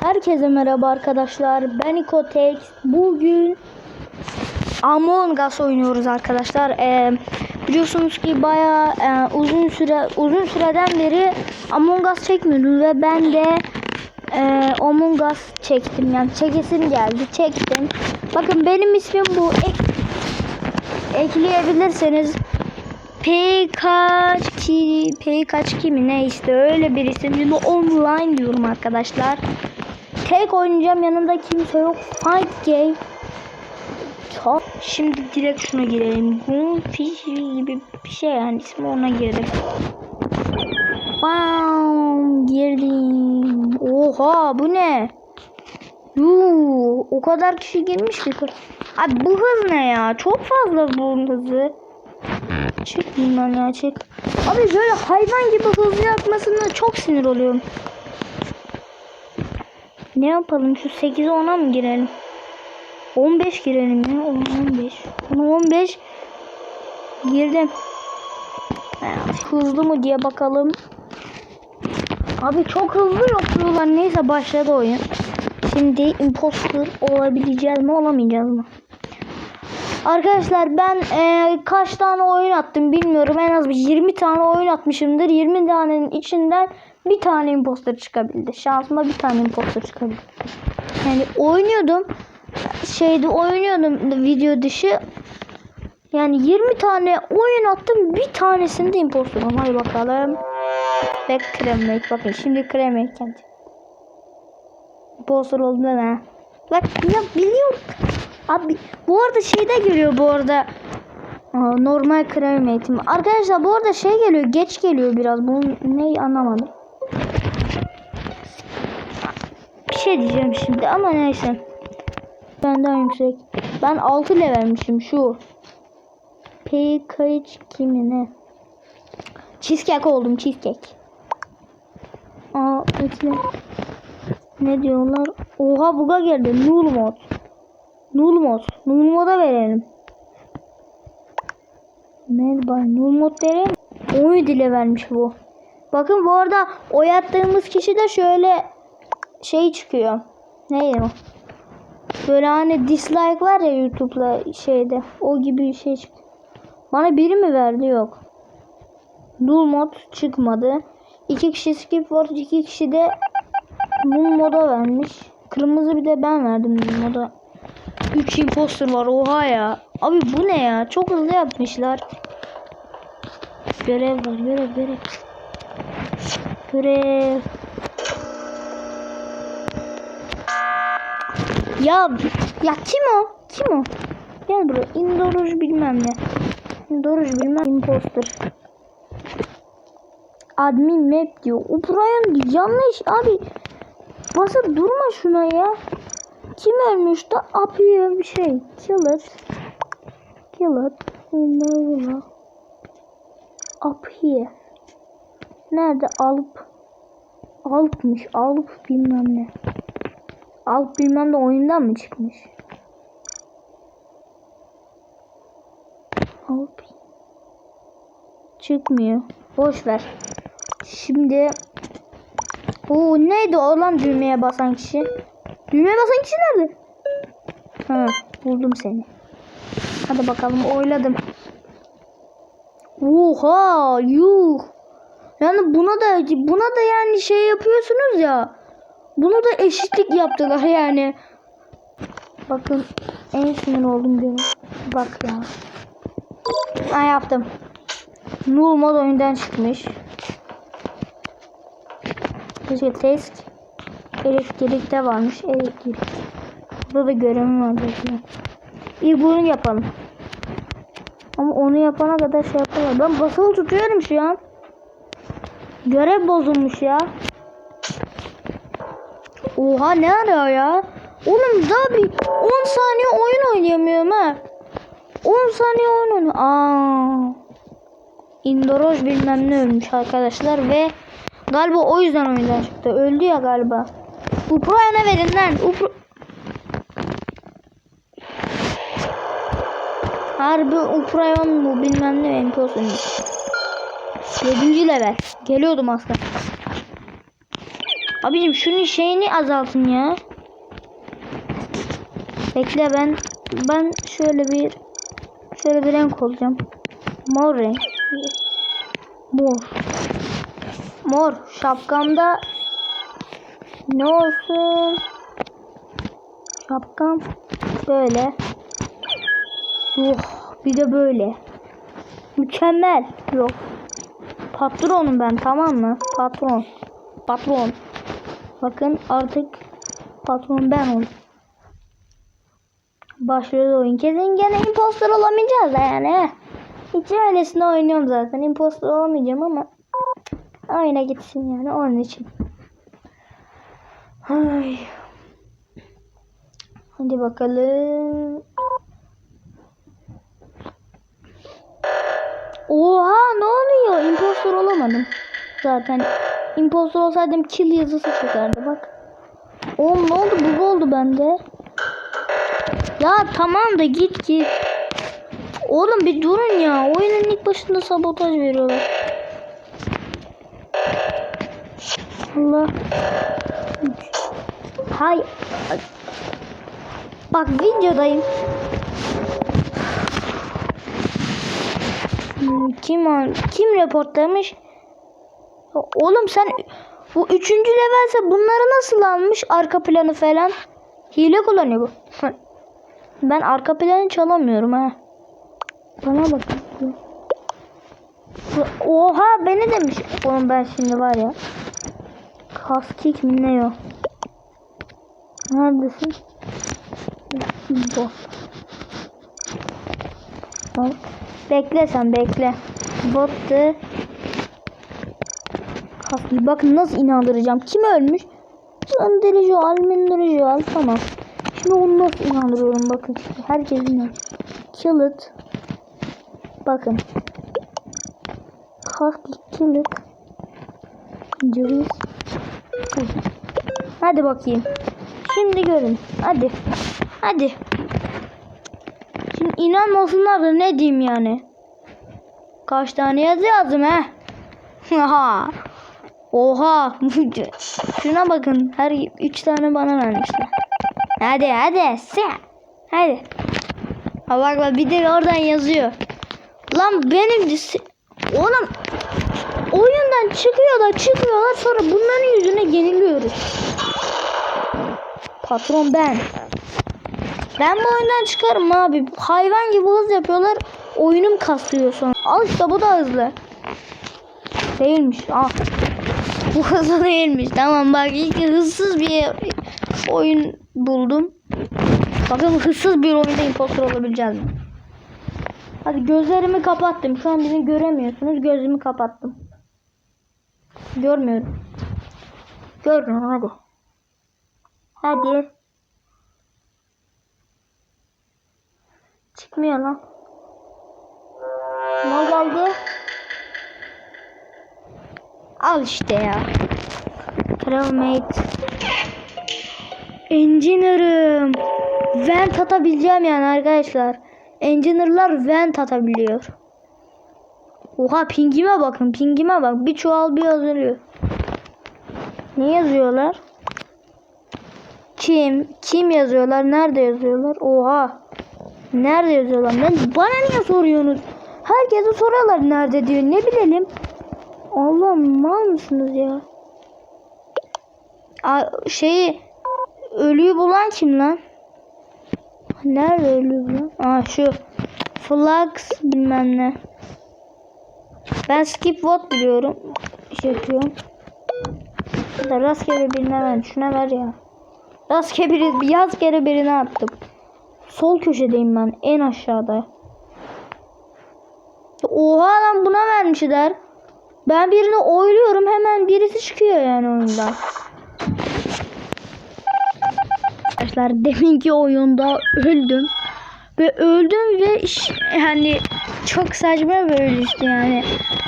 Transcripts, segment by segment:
Herkese merhaba arkadaşlar. Ben Ikotex. Bugün Among Us oynuyoruz arkadaşlar. Ee, biliyorsunuz ki bayağı e, uzun süre uzun süreden beri Among Us çekmiyordum ve ben de e, Among Us çektim. Yani çekesim geldi. Çektim. Bakın benim ismim bu. Ek, ekleyebilirseniz P kaç ki P kaç kimi ne işte öyle bir isim. Online diyorum arkadaşlar. Tek oynayacağım yanımda kimse yok. Fight game. Çok. Şimdi direkt şuna girelim. Fish gibi bir şey yani ismi ona girelim. Bam girdim. Oha bu ne? Yuu, o kadar kişi girmiş ki. Abi bu hız ne ya? Çok fazla bu hızı. Çıkmayayım ben ya çık. Abi böyle hayvan gibi hızlı yapmasına çok sinir oluyorum. Ne yapalım şu 8'e 10'a mı girelim? 15 girelim ya 15. Bunu 15 girdim. Hızlı mı diye bakalım. Abi çok hızlı yapıyorlar. Neyse başladı oyun. Şimdi imposter olabileceğiz mi olamayacağız mı? Arkadaşlar ben e, kaç tane oyun attım bilmiyorum. En az bir 20 tane oyun atmışımdır. 20 tanenin içinden bir tane imposter çıkabildi. Şansıma bir tane imposter çıkabildi. Yani oynuyordum. Şeyde oynuyordum video dışı. Yani 20 tane oyun attım. Bir tanesinde imposterum. Hadi bakalım. Ve kremmek. Bakın şimdi kremmek kendi. Imposter oldu ne? Bak ya biliyorum. Abi bu arada şeyde geliyor bu arada. Aa, normal krem eğitimi. Arkadaşlar bu arada şey geliyor. Geç geliyor biraz. Bu ne anlamadım. Bir şey diyeceğim şimdi ama neyse. Benden yüksek. Ben 6 levelmişim şu. P kayıç kimi ne? Cheesecake oldum cheesecake. Aa bekle. Ne diyorlar? Oha buga geldi. Null mod. Null mod. Null moda verelim. Merhaba. Null mod verelim. 17 ile vermiş bu. Bakın bu arada oy attığımız kişi de şöyle şey çıkıyor. Neydi o? Böyle hani dislike var ya YouTube'la şeyde. O gibi bir şey çıktı. Bana biri mi verdi? Yok. Null mod çıkmadı. İki kişi skip var. iki kişi de null moda vermiş. Kırmızı bir de ben verdim null moda. 3 imposter var oha ya. Abi bu ne ya? Çok hızlı yapmışlar. Görev var görev görev. Görev. Ya ya kim o? Kim o? Gel buraya. Indoroj bilmem ne. Indoroj bilmem imposter. Admin map diyor. Brian yanlış abi. Basıp durma şuna ya. Kim ölmüş de apıyor bir şey. Killer. Killer. Never. Up here. Nerede alıp? Alpmış. Alıp bilmem ne. Alıp bilmem de oyundan mı çıkmış? Alıp. Çıkmıyor. Boş ver. Şimdi o neydi o düğmeye basan kişi? Düğmeye basan kişi nerede? Ha, buldum seni. Hadi bakalım oyladım. Oha, yuh. Yani buna da buna da yani şey yapıyorsunuz ya. Buna da eşitlik yaptılar yani. Bakın en sinir oldum diyorum. Bak ya. Ha yaptım. Mod oyundan çıkmış. Keşke test elektrikte varmış. Elektrik. Burada da görevim var. İyi bunu yapalım. Ama onu yapana kadar şey yapalım. Ben basılı tutuyorum şu an. Görev bozulmuş ya. Oha ne arıyor ya? Oğlum daha bir 10 saniye oyun oynayamıyorum ha. 10 saniye oyun oynuyorum. Aa. Bilmem ne ölmüş arkadaşlar ve galiba o yüzden oyundan çıktı. Öldü ya galiba. Upro'ya verin lan. Upro Harbi Uprayon bu bilmem ne imposunmuş. 7. level. Geliyordum aslında. Abicim şunun şeyini azaltın ya. Bekle ben ben şöyle bir şöyle bir renk olacağım. Mor renk. Mor. Mor. Şapkamda ne olsun? Şapkam böyle. Oh, bir de böyle. Mükemmel. Yok. Patronum ben tamam mı? Patron. Patron. Bakın artık patron ben oldum. Başlıyor oyun. Kesin gene imposter olamayacağız yani. Hiç öylesine oynuyorum zaten. Imposter olamayacağım ama oyuna gitsin yani onun için. Ay. Hadi bakalım. Oha ne oluyor? Impostor olamadım. Zaten impostor olsaydım kill yazısı çıkardı bak. Oğlum ne oldu? Bu oldu bende. Ya tamam da git git. Oğlum bir durun ya. Oyunun ilk başında sabotaj veriyorlar. Allah. Hay. Bak videodayım. Kim kim reportlamış? Oğlum sen bu üçüncü levelse bunları nasıl almış arka planı falan? Hile kullanıyor bu. Ben arka planı çalamıyorum ha. Bana bakın. Oha beni demiş. Oğlum ben şimdi var ya. Kaskik mi ne o? Neredesin? Bu. Bekle sen bekle. Bottu. Kaskik. Bakın nasıl inandıracağım. Kim ölmüş? Andırıcı, almindirici al. Tamam. Şimdi onu nasıl inandırıyorum bakın. Herkes inanıyor. Kill it. Bakın. Kaskik kill it. Ceviz. Hadi bakayım. Şimdi görün. Hadi. Hadi. İnanmasınlar da ne diyeyim yani. Kaç tane yazı yazdım he. Oha. Oha. Şuna bakın. Her üç tane bana vermişler. Hadi hadi. Sen. Hadi. Ha bak bak bir de oradan yazıyor. Lan benim Oğlum oyundan çıkıyorlar çıkıyorlar sonra bunların yüzüne yeniliyoruz. Patron ben. Ben bu oyundan çıkarım abi. Hayvan gibi hız yapıyorlar. Oyunum kasıyor sonra. Al işte bu da hızlı. Değilmiş. Ah. Bu hızlı değilmiş. Tamam bak ilk hızsız bir oyun buldum. Bakın hızsız bir oyunda impostor olabileceğiz mi? Hadi gözlerimi kapattım. Şu an beni göremiyorsunuz. Gözümü kapattım. Görmüyorum. Görmüyorum hadi. Hadi. Çıkmıyor lan. Ne geldi? Al işte ya. Crewmate. Engineer'ım. Vent atabileceğim yani arkadaşlar. Engineer'lar vent atabiliyor. Oha pingime bakın pingime bak. Bir çuval bir azalıyor. Ne yazıyorlar? Kim? Kim yazıyorlar? Nerede yazıyorlar? Oha. Nerede yazıyorlar? Ben, bana niye soruyorsunuz? Herkese soruyorlar nerede diyor. Ne bilelim. Allah'ım mal mısınız ya? Aa, şeyi ölüyü bulan kim lan? Nerede ölüyü bulan? Aa şu Flax bilmem ne. Ben skip vote biliyorum. Şey yapıyorum. Da rastgele birine ver. Şuna ver ya. Rastgele biri, yaz kere birine attım. Sol köşedeyim ben. En aşağıda. Oha lan buna vermişler. Ben birini oyluyorum hemen birisi çıkıyor yani oyundan. Arkadaşlar deminki oyunda öldüm. Ve öldüm ve iş, yani çok saçma böyle işte yani.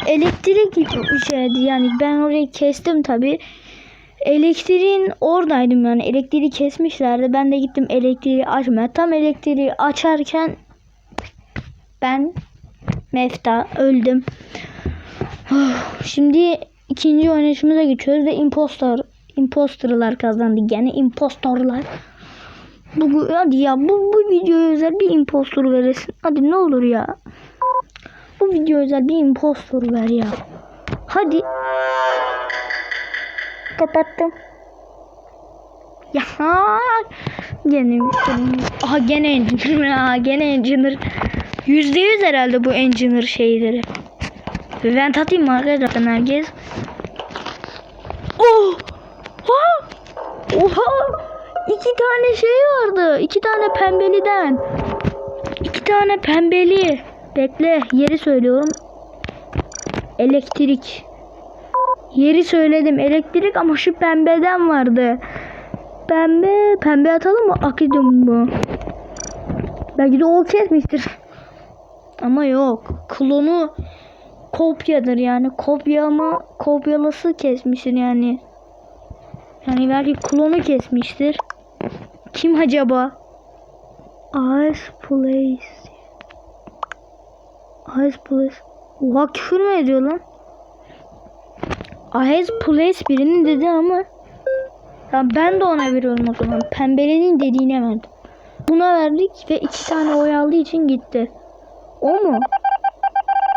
Elektrik şeydi yani ben orayı kestim tabi. Elektriğin oradaydım yani elektriği kesmişlerdi. Ben de gittim elektriği açmaya. Tam elektriği açarken ben mefta öldüm. Şimdi ikinci oynayışımıza geçiyoruz ve impostor Imposterlar kazandı. Gene impostorlar. Bu, hadi ya bu, bu videoya özel bir impostor veresin. Hadi ne olur ya. Bu video özel bir impostor ver ya. Hadi. Kapattım. Ya gene aha gene engineer ya gene engineer. Yüzde yüz herhalde bu engineer şeyleri. Ben tatayım mı arkadaşlar herkes? Oh! Ha! Oha! İki tane şey vardı. İki tane pembeliden. İki tane pembeli. Bekle yeri söylüyorum. Elektrik yeri söyledim elektrik ama şu pembeden vardı Pembe, pembe atalım mı? Akidum bu. Belki de o kesmiştir. Ama yok. Klonu kopyadır yani. Kopya ama kopyalası kesmiştir yani. Yani belki klonu kesmiştir. Kim acaba? Ice Place. Ice Place. Oha küfür mü ediyor lan? Ice Place birinin dedi ama ya ben de ona veriyorum o zaman. Pembelenin dediğine verdim. Buna verdik ve iki tane oy aldığı için gitti. O mu?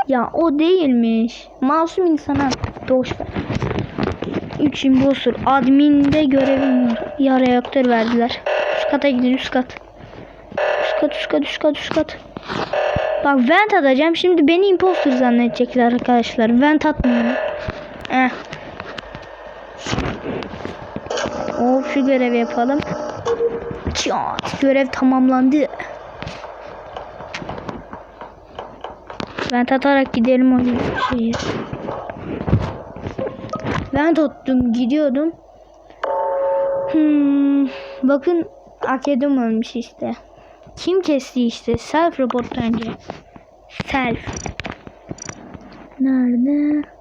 Ya o değilmiş. Masum insana boş ver. Üç impostor. Adminde görevim var. Ya reaktör verdiler. Üst kata gidin üst kat. Üst kat üst kat üst kat üst kat. Bak vent atacağım. Şimdi beni impostor zannedecekler arkadaşlar. Vent atmıyorum. Eh. Of şu görevi yapalım. Çat, görev tamamlandı. Ben tatarak gidelim o şeye. Ben tuttum gidiyordum. Hmm, bakın Akedum ölmüş işte. Kim kesti işte? Self report bence. Self. Nerede?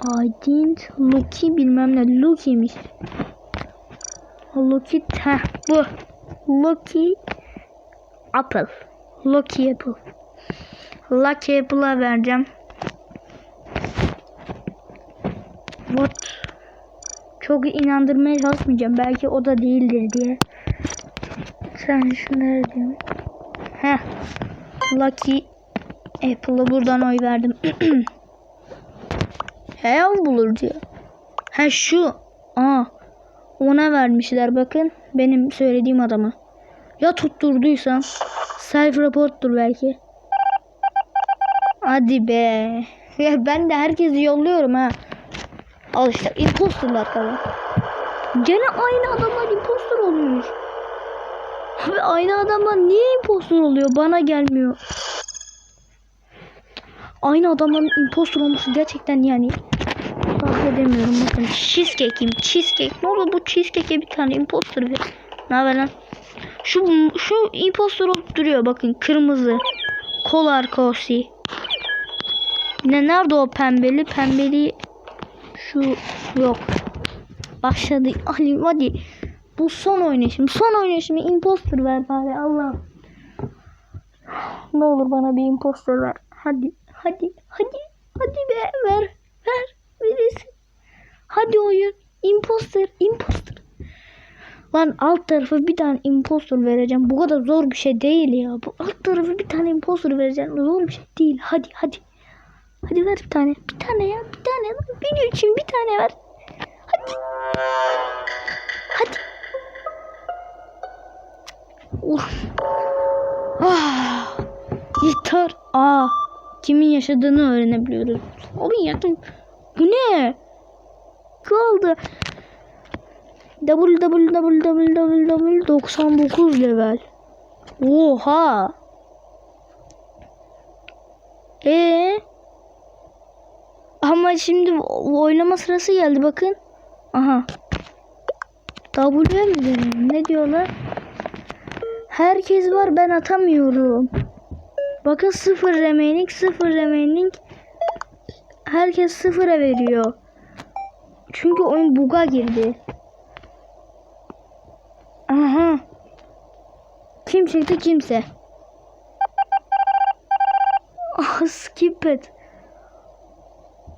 I didn't Lucky bilmem ne. Lucky'miş. Lucky heh bu. Lucky Apple. Lucky Apple. Lucky Apple'a vereceğim. What? Çok inandırmaya çalışmayacağım. Belki o da değildir diye. Sen şunları diyorum. Heh. Lucky Apple'a buradan oy verdim. Heyav bulur diyor. Ha şu. Aa. Ona vermişler bakın. Benim söylediğim adama. Ya tutturduysan. Self report'tur belki. Hadi be. Ya ben de herkesi yolluyorum ha. Al işte imposterlar falan. Gene aynı adamlar imposter oluyor. Abi aynı adamlar niye imposter oluyor? Bana gelmiyor. Aynı adamların imposter olması gerçekten yani tahmin. Bakın cheesecake'im. Cheesecake. Ne olur bu cheesecake'e bir tane imposter ver. Ne haber lan? Şu, şu imposter olup duruyor. Bakın kırmızı. Kolar kosi. Ne nerede o pembeli? Pembeli şu yok. Başladı. Ali hadi. Bu son oynayışım. Son oynayışım. Imposter ver bari Allah. Ne olur bana bir imposter ver. Hadi. Hadi. Hadi. Hadi be. Ver. Ver. Verirsin. Hadi oyun. Imposter. Imposter. Lan alt tarafı bir tane imposter vereceğim. Bu kadar zor bir şey değil ya. Bu alt tarafı bir tane imposter vereceğim. Zor bir şey değil. Hadi hadi. Hadi ver bir tane. Bir tane ya. Bir tane. Video için bir tane ver. Hadi. Hadi. Uf. Ah. Yeter. Aa. Kimin yaşadığını öğrenebiliyoruz. Abi yakın. Bu ne? Kaldı. www.99 level. Oha. Ee? Ama şimdi oynama sırası geldi bakın. Aha. W mi dedim? Ne diyorlar? Herkes var ben atamıyorum. Bakın sıfır remaining sıfır remaining. Herkes sıfıra veriyor. Çünkü oyun buga girdi. Aha. Kim çıktı kimse. Ah skip it.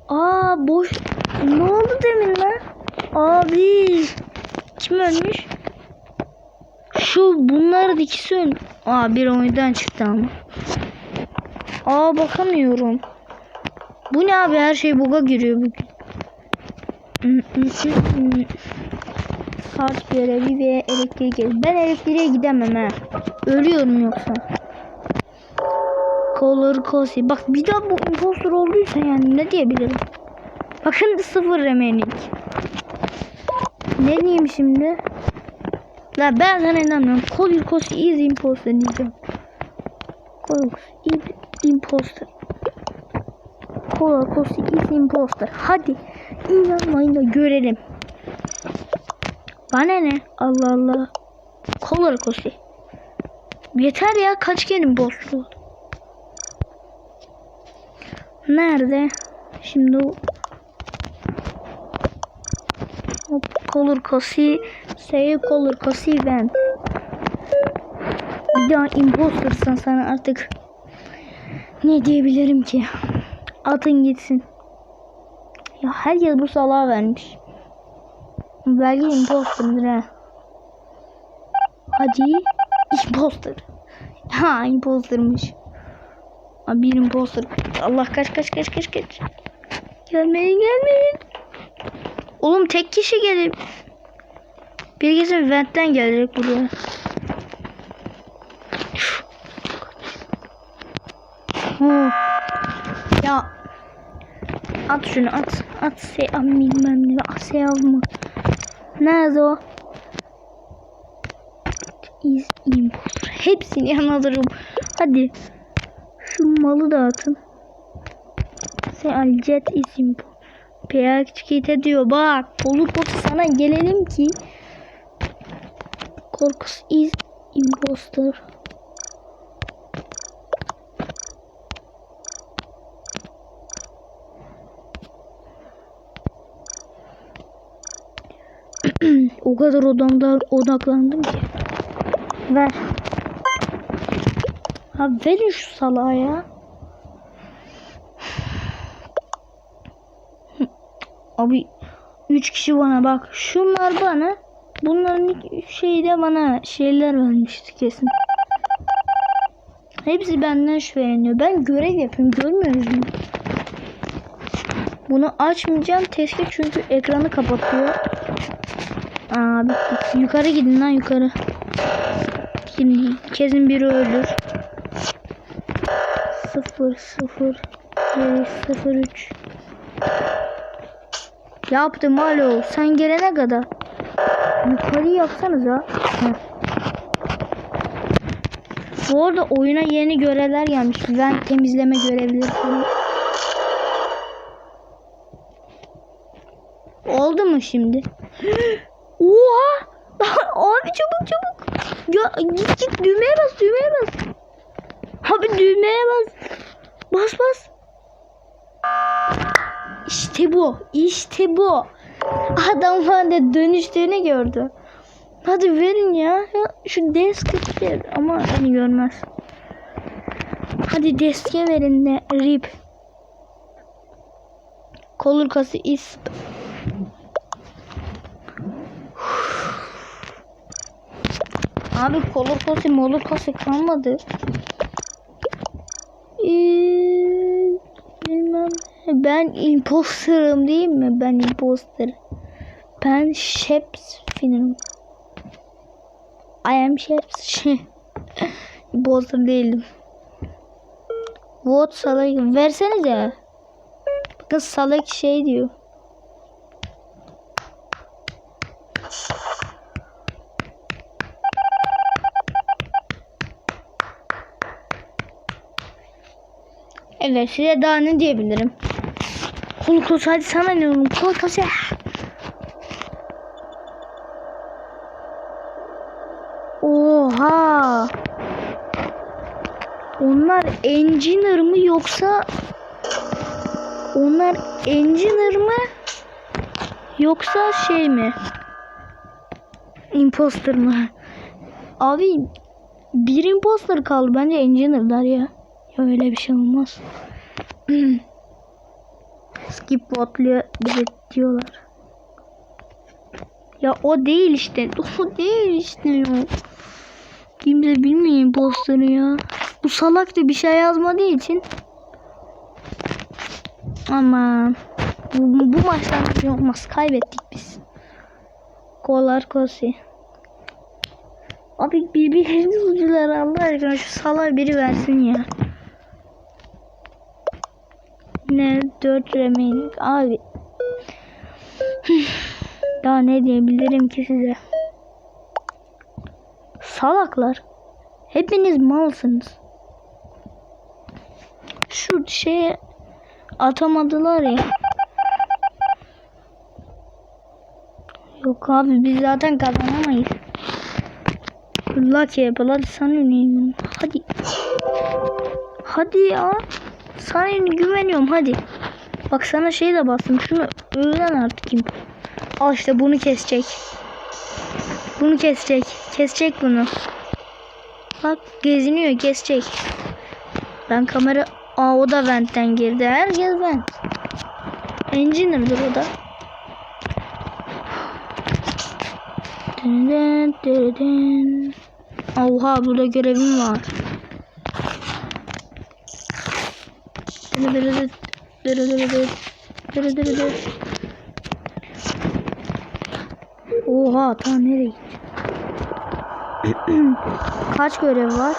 Aa boş. Ne oldu demin lan? Abi. Kim ölmüş? Şu bunların ikisi ön. Aa bir oyundan çıktı ama. Aa bakamıyorum. Bu ne abi her şey buga giriyor bugün. Kart görevi ve elektrik görevi. Ben elektriğe gidemem ha. Ölüyorum yoksa. Color Cosi. Bak bir daha bu imposter olduysa yani ne diyebilirim. Bakın sıfır remenik. Ne diyeyim şimdi? La ben sana inanmıyorum. Color Cosi is imposter diyeceğim. Color Cosi imposter. Cosi is imposter. Hadi inanmayın da görelim. Bana ne? Allah Allah. Cosi. Yeter ya kaç kere oldu? Nerede? Şimdi o Hop, Color Cosi Say Color Cosi ben Bir daha impostersan sana artık Ne diyebilirim ki Atın gitsin Ya herkes bu salağa vermiş Belki imposterdır ha Hadi Imposter Ha impostermış Abi bir imposter. Allah kaç kaç kaç kaç kaç. Gelmeyin gelmeyin. Oğlum tek kişi gelip. Bir kesin ventten gelecek buraya. Oh. Ya at şunu at at se bilmem ne se alma. Nerede o? Is imposter. Hepsini anlatırım. Hadi. Şu malı dağıtın. Sen jet isim. PXKT diyor bak. Olup sana gelelim ki. Korkus is imposter. o kadar odamda odaklandım ki. Ver. Abi verin şu salağa ya. Abi 3 kişi bana bak. Şunlar bana. Bunların şeyi de bana şeyler vermişti kesin. Hepsi benden şüpheleniyor. Ben görev yapıyorum. Görmüyoruz mu? Bunu açmayacağım testi çünkü ekranı kapatıyor. Abi yukarı gidin lan yukarı. Şimdi kesin biri ölür. 0 0 7 0 3 Yaptım alo. Sen gelene kadar. Yukarı yapsanız ha. Bu arada oyuna yeni görevler gelmiş. Ben temizleme görevleri. Oldu mu şimdi? Oha! Abi çabuk çabuk. Ya git git düğmeye bas düğmeye bas. Abi düğmeye bas. Bas bas. İşte bu. İşte bu. Adam bana dönüştüğünü gördü. Hadi verin ya. ya şu desk ver. Ama beni görmez. Hadi deske verin de rip. Kolur kası is. Abi kolur kası molur kası kalmadı. Ee, bilmem. Ben imposterım değil mi? Ben imposter. Ben Shepsfin'im. I am Sheps. imposter değilim. Vote salak. Versenize. Bakın salak şey diyor. Evet size daha ne diyebilirim? Kulkos hadi sana ne oğlum? Kulkos ya. Oha. Onlar engineer mı yoksa onlar engineer mı yoksa şey mi? Imposter mı? Abi bir imposter kaldı bence engineer'lar ya. Ya öyle bir şey olmaz. Skip botluyor bize diyorlar. Ya o değil işte. O değil işte ya. Kimse bilmiyor imposterı ya. Bu salak da bir şey yazmadığı için. Ama bu, bu maçtan bir şey olmaz. Kaybettik biz. Kolar kosi. Abi birbirlerini tutuyorlar Allah aşkına şu salak biri versin ya. Ne 4 remaining abi. Daha ne diyebilirim ki size? Salaklar. Hepiniz malsınız. Şu şeye atamadılar ya. Yok abi biz zaten kazanamayız. Lucky hadi sana. Hadi. Hadi ya. Sana güveniyorum hadi. Bak sana şey de bastım. Şunu öğren artık kim. Al işte bunu kesecek. Bunu kesecek. Kesecek bunu. Bak geziniyor kesecek. Ben kamera... Aa o da ventten girdi. Herkes vent. Engineer'dır o da. Oha burada görevim var. Oha ta nereye? Kaç görev var?